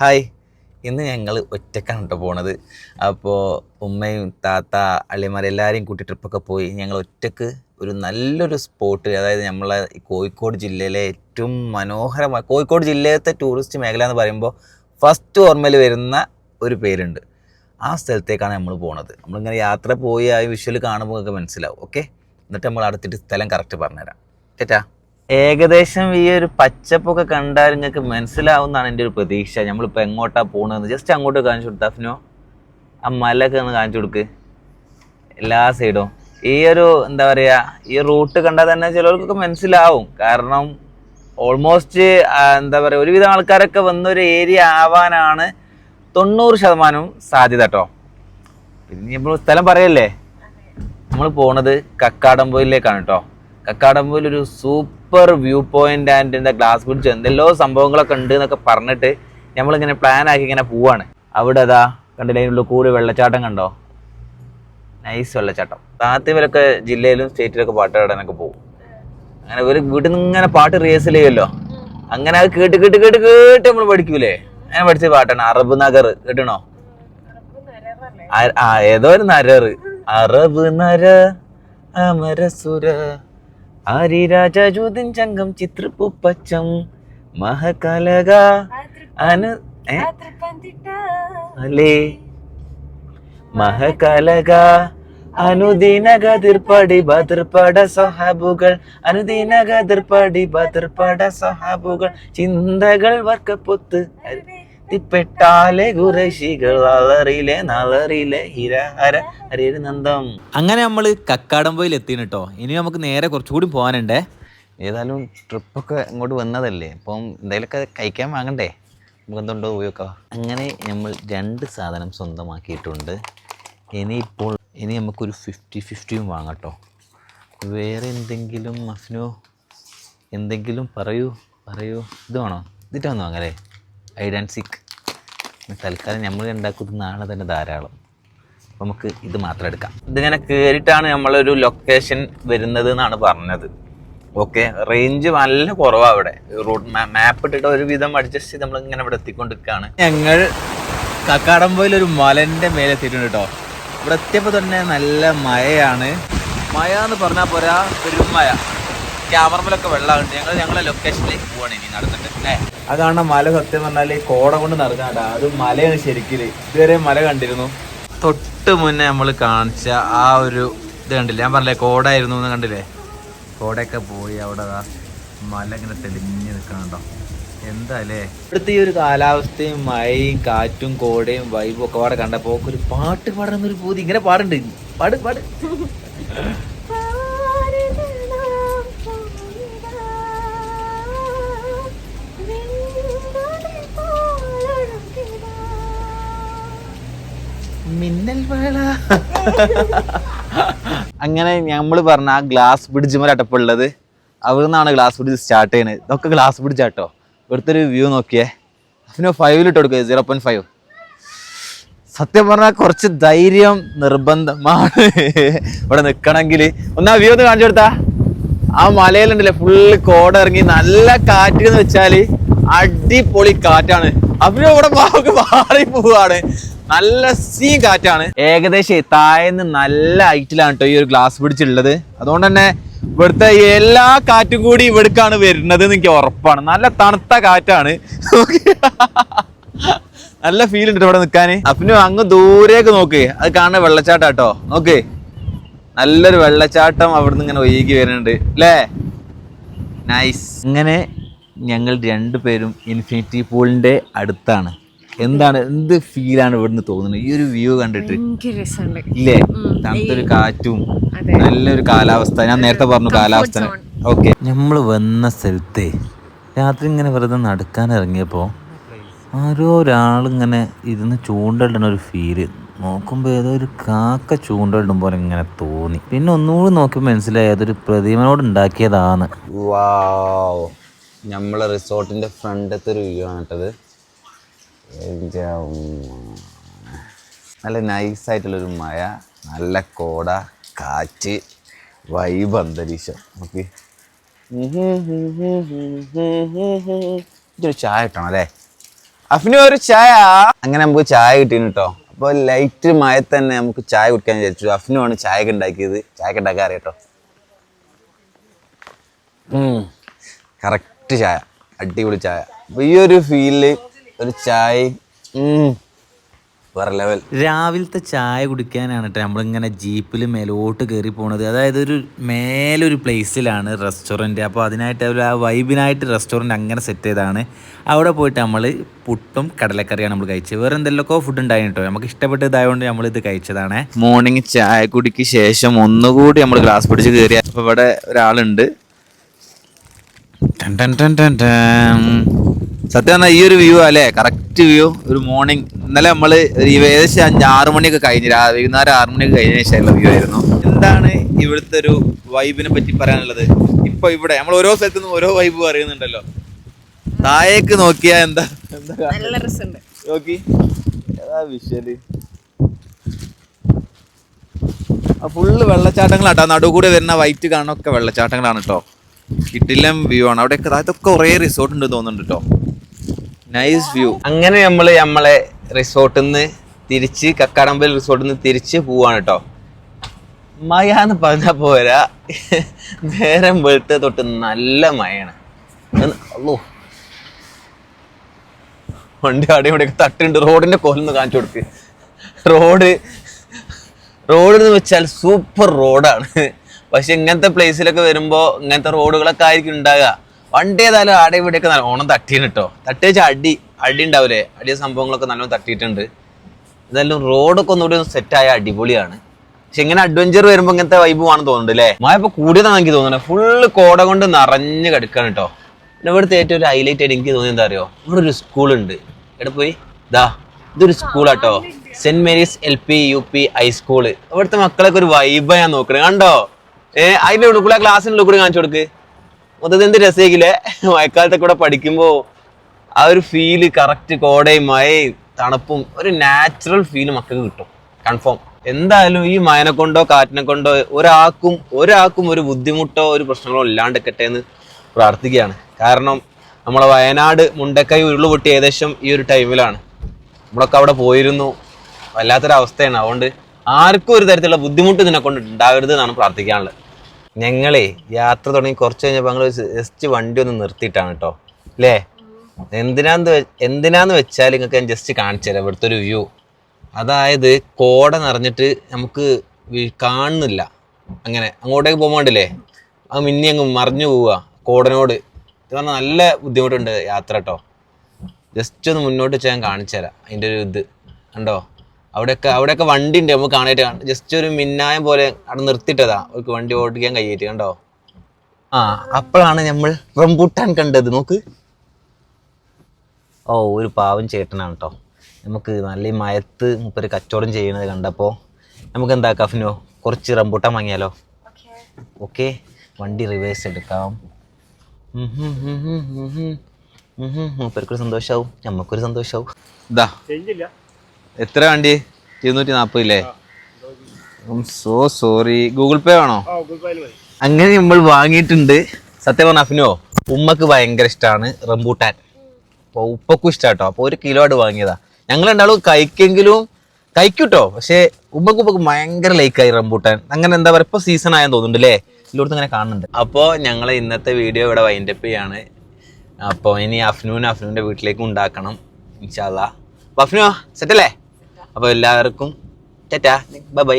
Hi. ഇന്ന് ഞങ്ങൾ ഒറ്റക്കാണ് കേട്ടോ പോണത്. അപ്പോൾ ഉമ്മയും താത്ത അള്ളിമാർ എല്ലാവരെയും കൂട്ടി ട്രിപ്പൊക്കെ പോയി. ഞങ്ങൾ ഒറ്റയ്ക്ക് ഒരു നല്ലൊരു സ്പോട്ട് അതായത് നമ്മളെ കോഴിക്കോട് ജില്ലയിലെ ഏറ്റവും മനോഹരമായ കോഴിക്കോട് ജില്ലയിലത്തെ ടൂറിസ്റ്റ് മേഖല എന്ന് പറയുമ്പോൾ ഫസ്റ്റ് ഓർമ്മയിൽ വരുന്ന ഒരു പേരുണ്ട്. ആ സ്ഥലത്തേക്കാണ് നമ്മൾ പോണത്. നമ്മളിങ്ങനെ യാത്ര പോയി ആ വിഷ്വൽ കാണുമ്പോൾ ഒക്കെ മനസ്സിലാവും. ഓക്കെ എന്നിട്ട് നമ്മൾ അടുത്തിട്ട് സ്ഥലം കറക്റ്റ് പറഞ്ഞുതരാം. ചേട്ടാ ഏകദേശം ഈ ഒരു പച്ചപ്പൊക്കെ കണ്ടാൽ നിങ്ങൾക്ക് മനസ്സിലാവുന്നതാണ് എന്റെ ഒരു പ്രതീക്ഷ. നമ്മളിപ്പോൾ എങ്ങോട്ടാ പോകണമെന്ന് ജസ്റ്റ് അങ്ങോട്ട് കാണിച്ചു കൊടുത്താ ഫിനോ ആ മലയൊക്കെ ഒന്ന് കാണിച്ചു കൊടുക്ക്. എല്ലാ സൈഡും ഈ ഒരു എന്താ പറയുക ഈ റൂട്ട് കണ്ടാൽ തന്നെ ചിലർക്കൊക്കെ മനസ്സിലാവും. കാരണം ഓൾമോസ്റ്റ് എന്താ പറയുക ഒരുവിധം ആൾക്കാരൊക്കെ വന്നൊരു ഏരിയ ആവാനാണ് തൊണ്ണൂറ് ശതമാനവും സാധ്യത കേട്ടോ നമ്മൾ സ്ഥലം പറയല്ലേ? നമ്മൾ പോണത് കക്കാടംപൊയിലേക്കാണ് കേട്ടോ കക്കാടംപൊയിൽ ഒരു സൂപ്പർ വ്യൂ പോയിന്റ് ആൻഡ് എന്താ ഗ്ലാസ് ബ്രിഡ്ജ് എന്തെല്ലോ സംഭവങ്ങളൊക്കെ ഉണ്ട് എന്നൊക്കെ പറഞ്ഞിട്ട് നമ്മളിങ്ങനെ പ്ലാൻ ആക്കി ഇങ്ങനെ പോവാണ്. അവിടെ അതാ കണ്ടില്ലേ അതിനുള്ള കൂടി വെള്ളച്ചാട്ടം കണ്ടോ? നൈസ് വെള്ളച്ചാട്ടം. താത്തി ഇവരൊക്കെ ജില്ലയിലും സ്റ്റേറ്റിലൊക്കെ പാട്ട് പാടാനൊക്കെ പോകും. അങ്ങനെ ഒരു വീട്ടിൽ നിന്ന് ഇങ്ങനെ പാട്ട് റിഹേഴ്സൽ ചെയ്യുമല്ലോ അങ്ങനെ അത് കേട്ട് കേട്ട് കേട്ട് കേട്ട് നമ്മൾ പഠിക്കൂലേ? അങ്ങനെ പഠിച്ച പാട്ടാണ്. അറബ് നഗർ കേട്ടണോ? ആ ഏതോ ഒരു നരറ് അറബ് നര അമരസുര. ആരിരാജ ജൂതിൻ ചങ്കം ചിത്രപ്പൂപ്പച്ചം മഹകലക. അനു അല്ലേ? അലേ മഹകലക. അനുദിന ഗതിർപ്പടി ബതിർപ്പട സഹാബുകൾ. അനുദിന ഗതിർപ്പടി ബതിർപ്പട സഹാബുകൾ. ചിന്തകൾ വർക്കപ്പൊത്ത്. ത്തിപ്പെട്ടാലെ കുറശികൾ അലറിലെ നളറിലെ ഹിരഹര ഹരിനന്ദം അങ്ങനെ നമ്മൾ കക്കാടംപോയിൽ എത്തിന് കേട്ടോ ഇനി നമുക്ക് നേരെ കുറച്ചുകൂടി പോകാനുണ്ടേ ഏതായാലും ട്രിപ്പൊക്കെ ഇങ്ങോട്ട് വന്നതല്ലേ. അപ്പം എന്തെങ്കിലുമൊക്കെ കഴിക്കാൻ വാങ്ങണ്ടേ? നമുക്ക് എന്തുണ്ടോ ഉപയോഗിക്കാം അങ്ങനെ നമ്മൾ രണ്ട് സാധനം സ്വന്തമാക്കിയിട്ടുണ്ട്. ഇനിയിപ്പോൾ ഇനി നമുക്കൊരു ഫിഫ്റ്റി ഫിഫ്റ്റിയും വാങ്ങട്ടോ വേറെ എന്തെങ്കിലും മഫ്നോ എന്തെങ്കിലും പറയൂ പറയൂ. ഇത് വേണോ? ഇതിട്ടാന്ന് വാങ്ങലേ സിക്ക് തൽക്കാലം നമ്മൾ ഉണ്ടാക്കുന്നത് നാളെ തന്നെ ധാരാളം. നമുക്ക് ഇത് മാത്രം എടുക്കാം. ഇതിങ്ങനെ കയറിയിട്ടാണ് നമ്മളൊരു ലൊക്കേഷൻ വരുന്നത് എന്നാണ് പറഞ്ഞത്. ഓക്കെ റേഞ്ച് നല്ല കുറവാണ് അവിടെ. റോഡ് മാപ്പ് ഇട്ടിട്ട് ഒരുവിധം അഡ്ജസ്റ്റ് ചെയ്ത് നമ്മൾ ഇങ്ങനെ ഇവിടെ എത്തിക്കൊണ്ടിരിക്കുകയാണ് ഞങ്ങൾ കക്കാടംപോയിൽ ഒരു മലന്റെ മേലെ എത്തിയിട്ടുണ്ട് കേട്ടോ. ഇവിടെ എത്തിയപ്പോൾ തന്നെ നല്ല മഴയാണ്. മഴ എന്ന് പറഞ്ഞാൽ പോരാ പെരും മഴ ക്യാമറയിലൊക്കെ വെള്ളമുണ്ട് ഞങ്ങൾ ഞങ്ങളെ ലൊക്കേഷനിലേക്ക് പോവാണ് ഇനി നടന്നിട്ട് അല്ലേ? അതാണ് മല സത്യം പറഞ്ഞാൽ കോട കൊണ്ട് നടക്കാട്ടാ അത് മലയാണ് ശരിക്കും ഇതുവരെ മല കണ്ടിരുന്നു. തൊട്ട് മുന്നേ നമ്മൾ കാണിച്ച ആ ഒരു ഇത് കണ്ടില്ലേ? ഞാൻ പറഞ്ഞില്ലേ കോടായിരുന്നു എന്ന് കണ്ടില്ലേ? കോടയൊക്കെ പോയി അവിടെ മല ഇങ്ങനെ തെളിഞ്ഞ് നിൽക്കണുണ്ടോ എന്താ അല്ലേ ഇവിടുത്തെ ഈ ഒരു കാലാവസ്ഥയും മഴയും കാറ്റും കോടയും വൈബും ഒക്കെ അവിടെ കണ്ടപ്പോ ഒരു പാട്ട് പാടുന്ന ഒരു പൂതി. ഇങ്ങനെ പാടുണ്ട്. പാട് പാട്. അങ്ങനെ നമ്മൾ പറഞ്ഞ ആ ഗ്ലാസ് ബ്രിഡ്ജ് മേലെ അടപ്പുള്ളത് അവിടെ നിന്നാണ് ഗ്ലാസ് ബ്രിഡ്ജ് സ്റ്റാർട്ട് ചെയ്യുന്നത് ഇതൊക്കെ ഗ്ലാസ് ബ്രിഡ്ജ് ആട്ടോ. ഇവിടുത്തെ ഒരു വ്യൂ നോക്കിയേ പിന്നെ ഫൈവിൽ ഇട്ട് കൊടുക്കുക സീറോ പോയിന്റ് ഫൈവ് സത്യം പറഞ്ഞാൽ കുറച്ച് ധൈര്യം നിർബന്ധമാണ്. ഇവിടെ നിൽക്കണമെങ്കിൽ ഒന്ന് ആ വ്യൂ ഒന്ന് കാണിച്ചു കൊടുത്താ. ആ മലയിലുണ്ടല്ലേ ഫുള്ള് കോട ഇറങ്ങി നല്ല കാറ്റ് എന്ന് വെച്ചാൽ അടിപൊളി കാറ്റാണ്. അപ്പൊ ഇവിടെ നമുക്ക് മാറി പോവാണ്. നല്ല സീ കാറ്റാണ്. ഏകദേശം താഴേന്ന് നല്ല ഹൈറ്റിലാണ് കേട്ടോ ഈ ഒരു ഗ്ലാസ് പിടിച്ചിട്ടുള്ളത്. അതുകൊണ്ട് തന്നെ ഇവിടുത്തെ എല്ലാ കാറ്റും കൂടി ഇവിടേക്കാണ് വരുന്നത് എനിക്ക് ഉറപ്പാണ്. നല്ല തണുത്ത കാറ്റാണ്. നല്ല ഫീൽ ഉണ്ട് ഇവിടെ നിൽക്കാൻ. അപ്പിന് അങ്ങ് ദൂരേക്ക് നോക്ക്. അത് കാണുന്ന വെള്ളച്ചാട്ടം കേട്ടോ നോക്ക്. നല്ലൊരു വെള്ളച്ചാട്ടം അവിടുന്ന് ഇങ്ങനെ ഒഴുകി വരുന്നുണ്ട്. അല്ലേ നൈസ് ഇങ്ങനെ ഞങ്ങൾ രണ്ടുപേരും ഇൻഫിനിറ്റി പൂളിന്റെ അടുത്താണ്. എന്താണ് എന്ത് ഫീലാണ് ഇവിടുന്ന് തോന്നുന്നത്? ഈ ഒരു വ്യൂ കണ്ടിട്ട്. ഇല്ലേ? തണുത്തൊരു കാറ്റും നല്ലൊരു കാലാവസ്ഥ. ഞാൻ നേരത്തെ പറഞ്ഞു കാലാവസ്ഥ. ഓക്കെ. നമ്മൾ വന്ന സ്ഥലത്തെ രാത്രി ഇങ്ങനെ വെറുതെ നടക്കാൻ ഇറങ്ങിയപ്പോൾ ആരോ ഒരാളിങ്ങനെ ഇരുന്ന് ചൂണ്ടിടണ ഒരു ഫീൽ നോക്കുമ്പോൾ ഏതോ ഒരു കാക്ക ചൂണ്ടിടും പോലെ ഇങ്ങനെ തോന്നി. പിന്നെ ഒന്നുകൂടി നോക്കിയപ്പോൾ മനസ്സിലായി അതൊരു പ്രതിമനോട് ഉണ്ടാക്കിയതാണ്. വാ നമ്മളെ റിസോർട്ടിന്റെ ഫ്രണ്ടത്തെ ഒരു വ്യൂ ആണ് കേട്ടത്. നല്ല നൈസായിട്ടുള്ളൊരു മഴ നല്ല കോട കാറ്റ് വൈബ് അന്തരീക്ഷം. ഓക്കെ ഇതൊരു ചായ കിട്ടണം അല്ലേ? അഫിന് ഒരു ചായ. അങ്ങനെ നമുക്ക് ചായ കിട്ടീന് കേട്ടോ അപ്പോൾ ലൈറ്റ് മഴ തന്നെ നമുക്ക് ചായ കുടിക്കാൻ വിചാരിച്ചു. അഫിനുമാണ് ചായ ഉണ്ടാക്കിയത്. ചായ ഉണ്ടാക്കാൻ കേട്ടോ കറക്റ്റ് ചായ. അടിപൊളി ചായ. അപ്പോൾ ഈ ഒരു ഫീലിൽ ഒരു ചായ. ഉം, വേറെ ലെവൽ രാവിലത്തെ ചായ കുടിക്കാനാണ് കേട്ടോ നമ്മളിങ്ങനെ ജീപ്പിൽ മേലോട്ട് കയറി പോണത്. അതായത് ഒരു മേലൊരു പ്ലേസിലാണ് റെസ്റ്റോറന്റ് അപ്പോൾ അതിനായിട്ട് അവർ ആ വൈബിനായിട്ട് റെസ്റ്റോറന്റ് അങ്ങനെ സെറ്റ് ചെയ്തതാണ്. അവിടെ പോയിട്ട് നമ്മൾ പുട്ടും കടലക്കറിയാണ് നമ്മൾ കഴിച്ചത്. വേറെ എന്തെല്ലാം ഫുഡ് ഉണ്ടായി കേട്ടോ നമുക്ക് ഇഷ്ടപ്പെട്ടതായതുകൊണ്ട് നമ്മൾ ഇത് കഴിച്ചതാണ്. മോർണിംഗ് ചായ കുടിക്ക് ശേഷം ഒന്നുകൂടി നമ്മൾ ഗ്ലാസ് പിടിച്ച് കയറി അപ്പോൾ ഇവിടെ ഒരാളുണ്ട്. ടൻ ടൻ ടൻ. സത്യം പറഞ്ഞാൽ ഈ ഒരു വ്യൂ അല്ലേ? കറക്റ്റ് വ്യൂ ഒരു മോർണിംഗ് ഇന്നലെ നമ്മൾ ഏകദേശം അഞ്ച് ആറ് മണിയൊക്കെ കഴിഞ്ഞ് വൈകുന്നേരം ആറ് മണിയൊക്കെ കഴിഞ്ഞ ശേഷമുള്ള വ്യൂ ആയിരുന്നു. എന്താണ് ഇവിടുത്തെ ഒരു വൈബിനെ പറ്റി പറയാനുള്ളത്? ഇപ്പൊ ഇവിടെ നമ്മൾ ഓരോ സ്ഥലത്തു നിന്ന് ഓരോ വൈബ് പറയുന്നുണ്ടല്ലോ. താഴേക്ക് നോക്കിയാ എന്താ എന്താ നോക്കി. ഏതാ വിഷ്വൽ ഫുള്ള് വെള്ളച്ചാട്ടങ്ങളാട്ടോ. നടു കൂടെ വരുന്ന വൈറ്റ് കാണൊക്കെ വെള്ളച്ചാട്ടങ്ങളാണ് കേട്ടോ കിട്ടില്ലം വ്യൂ ആണ്. അവിടെയൊക്കെ അതൊക്കെ കുറേ റിസോർട്ട് ഉണ്ട് തോന്നുന്നുണ്ട് കേട്ടോ നൈസ് വ്യൂ അങ്ങനെ നമ്മൾ നമ്മളെ റിസോർട്ടിൽ നിന്ന് തിരിച്ച് കക്കാടമ്പൽ റിസോർട്ടിൽ നിന്ന് തിരിച്ച് പോവാണ് കേട്ടോ മഴന്ന് പറഞ്ഞാൽ പോരാ. നേരം വെളുത്ത് തൊട്ട് നല്ല മഴയാണ്. വണ്ടി അവിടെ ഇവിടെ തട്ടുണ്ട്. റോഡിന്റെ കോലൊന്ന് കാണിച്ചു കൊടുക്ക്. റോഡ് റോഡ് എന്ന് വെച്ചാൽ സൂപ്പർ റോഡാണ്. പക്ഷെ ഇങ്ങനത്തെ പ്ലേസിലൊക്കെ വരുമ്പോൾ ഇങ്ങനത്തെ റോഡുകളൊക്കെ ആയിരിക്കും ഉണ്ടാകുക വണ്ടി ഏതായാലും ആടെ ഇവിടെയൊക്കെ നല്ല ഓണം തട്ടിയാണ് കേട്ടോ തട്ടി വെച്ചാൽ അടി അടി ഉണ്ടാവില്ലേ അടിയ സംഭവങ്ങളൊക്കെ നല്ലോണം തട്ടിയിട്ടുണ്ട്. ഇതെല്ലാം റോഡൊക്കെ ഒന്നുകൂടി ഒന്ന് സെറ്റായ അടിപൊളിയാണ്. പക്ഷെ ഇങ്ങനെ അഡ്വഞ്ചർ വരുമ്പോൾ ഇങ്ങനത്തെ വൈബ് ആണെന്ന് തോന്നുന്നുണ്ട് അല്ലേ മഴ ഇപ്പൊ കൂടിയതാണ് എനിക്ക് തോന്നുന്നത് ഫുള്ള് കോട കൊണ്ട് നിറഞ്ഞ് കിടക്കാണ് കേട്ടോ ഇവിടുത്തെ ഏറ്റവും ഒരു ഹൈലൈറ്റ് ആയിട്ട് എനിക്ക് തോന്നിയത് എന്താ അറിയോ? ഇവിടെ ഒരു സ്കൂളുണ്ട് എവിടെ പോയി? ദാ ഇതൊരു സ്കൂളാട്ടോ saint Mary's L P U P high school ഇവിടുത്തെ മക്കളൊക്കെ ഒരു വൈബ് ഞാൻ നോക്കണേ. കണ്ടോ? ഏഹ് അതിന്റെ ഉള്ളിൽ കൂടെ ക്ലാസ്സിനുള്ളിൽ കൂടി കാണിച്ചു കൊടുക്ക്. മൊത്തത്തിൽ എന്ത് രസമാക്കില്ലേ മഴക്കാലത്തൊക്കെ കൂടെ പഠിക്കുമ്പോൾ ആ ഒരു ഫീൽ കറക്റ്റ് കോടയും മഴയും തണുപ്പും ഒരു നാച്ചുറൽ ഫീൽ മക്കൾക്ക് കിട്ടും. കൺഫേം എന്തായാലും ഈ മഴനെ കൊണ്ടോ കാറ്റിനെ കൊണ്ടോ ഒരാൾക്കും ഒരാൾക്കും ഒരു ബുദ്ധിമുട്ടോ ഒരു പ്രശ്നങ്ങളോ ഇല്ലാണ്ടിരിക്കട്ടെ എന്ന് പ്രാർത്ഥിക്കുകയാണ്. കാരണം നമ്മളെ വയനാട് മുണ്ടക്കൈ ഉരുളുപൊട്ടി ഏകദേശം ഈ ഒരു ടൈമിലാണ് നമ്മളൊക്കെ അവിടെ പോയിരുന്നു. വല്ലാത്തൊരവസ്ഥയാണ്. അതുകൊണ്ട് ആർക്കും ഒരു തരത്തിലുള്ള ബുദ്ധിമുട്ട് ഇതിനെ കൊണ്ട് ഉണ്ടാകരുത് എന്നാണ് പ്രാർത്ഥിക്കാനുള്ളത്. ഞങ്ങളെ യാത്ര തുടങ്ങി കുറച്ച് കഴിഞ്ഞപ്പോൾ ഞങ്ങൾ ജസ്റ്റ് വണ്ടി ഒന്ന് നിർത്തിയിട്ടാണ് കേട്ടോ അല്ലേ എന്തിനാന്ന് എന്തിനാന്ന് വെച്ചാൽ നിങ്ങൾക്ക് ഞാൻ ജസ്റ്റ് കാണിച്ചു തരാം ഇവിടുത്തെ ഒരു വ്യൂ. അതായത് കോട നിറഞ്ഞിട്ട് നമുക്ക് കാണുന്നില്ല. അങ്ങനെ അങ്ങോട്ടേക്ക് പോകുമ്പോണ്ടല്ലേ ആ മിന്നി അങ്ങ് മറിഞ്ഞു പോവുക കോടനോട്. ഇത് പറഞ്ഞാൽ നല്ല ബുദ്ധിമുട്ടുണ്ട് യാത്ര കേട്ടോ ജസ്റ്റ് ഒന്ന് മുന്നോട്ട് വെച്ചാൽ ഞാൻ കാണിച്ചു തരാം അതിന്റെ ഒരു ഇത്. കണ്ടോ? അവിടെയൊക്കെ അവിടെയൊക്കെ വണ്ടി ഉണ്ട് നമുക്ക് കാണാനായിട്ട് ജസ്റ്റ് ഒരു മിന്നായം പോലെ അവിടെ നിർത്തിയിട്ടതാ. അവർക്ക് വണ്ടി ഓടിക്കാൻ കഴിയിട്ട് കണ്ടോ? ആ അപ്പോഴാണ് നമ്മൾ റംബൂട്ടാൻ കണ്ടത്. നോക്ക്. ഓ ഒരു പാവം ചേട്ടനാണ് കേട്ടോ നമുക്ക് നല്ല മയത്ത് മുപ്പൊരു കച്ചവടം ചെയ്യണത് കണ്ടപ്പോൾ നമുക്ക് എന്താ കഫിനോ? കുറച്ച് റംബൂട്ടാൻ വാങ്ങിയാലോ? ഓക്കെ. വണ്ടി റിവേഴ്സ് എടുക്കാം. മൂപ്പർക്കൊരു സന്തോഷാവും. നമുക്കൊരു സന്തോഷാവും. ഇതാ എത്ര വണ്ടി? ഇരുന്നൂറ്റി നാൽപ്പതില്ലേ സോ സോറി ഗൂഗിൾ പേ വേണോ? അങ്ങനെ നമ്മൾ വാങ്ങിയിട്ടുണ്ട്. സത്യം പറഞ്ഞ അഫിനോ ഉമ്മക്ക് ഭയങ്കര ഇഷ്ടമാണ് റംബൂട്ടാൻ. അപ്പോൾ ഉപ്പക്കും ഇഷ്ടം കേട്ടോ അപ്പോൾ ഒരു കിലോ ആയിട്ട് വാങ്ങിയതാ. ഞങ്ങൾ രണ്ടാളും കഴിക്കെങ്കിലും കഴിക്കൂട്ടോ. പക്ഷേ ഉമ്മക്ക് ഉപ്പക്ക് ഭയങ്കര ലൈക്കായി റംബൂട്ടാൻ. അങ്ങനെ എന്താ പറയുക ഇപ്പോൾ സീസൺ ആയെന്ന് തോന്നുന്നുണ്ട് അല്ലേ എല്ലായിടത്തും അങ്ങനെ കാണുന്നുണ്ട്. അപ്പോൾ ഞങ്ങൾ ഇന്നത്തെ വീഡിയോ ഇവിടെ വൈൻഡപ്പ് ചെയ്യാണ്. അപ്പോൾ ഇനി അഫ്നൂൻ അഫ്നൂന്റെ വീട്ടിലേക്ക് ഉണ്ടാക്കണം ഇൻഷാല്ല അഫ്നു സെറ്റല്ലേ? അപ്പോൾ എല്ലാവർക്കും ടാറ്റാ ബൈ ബൈ.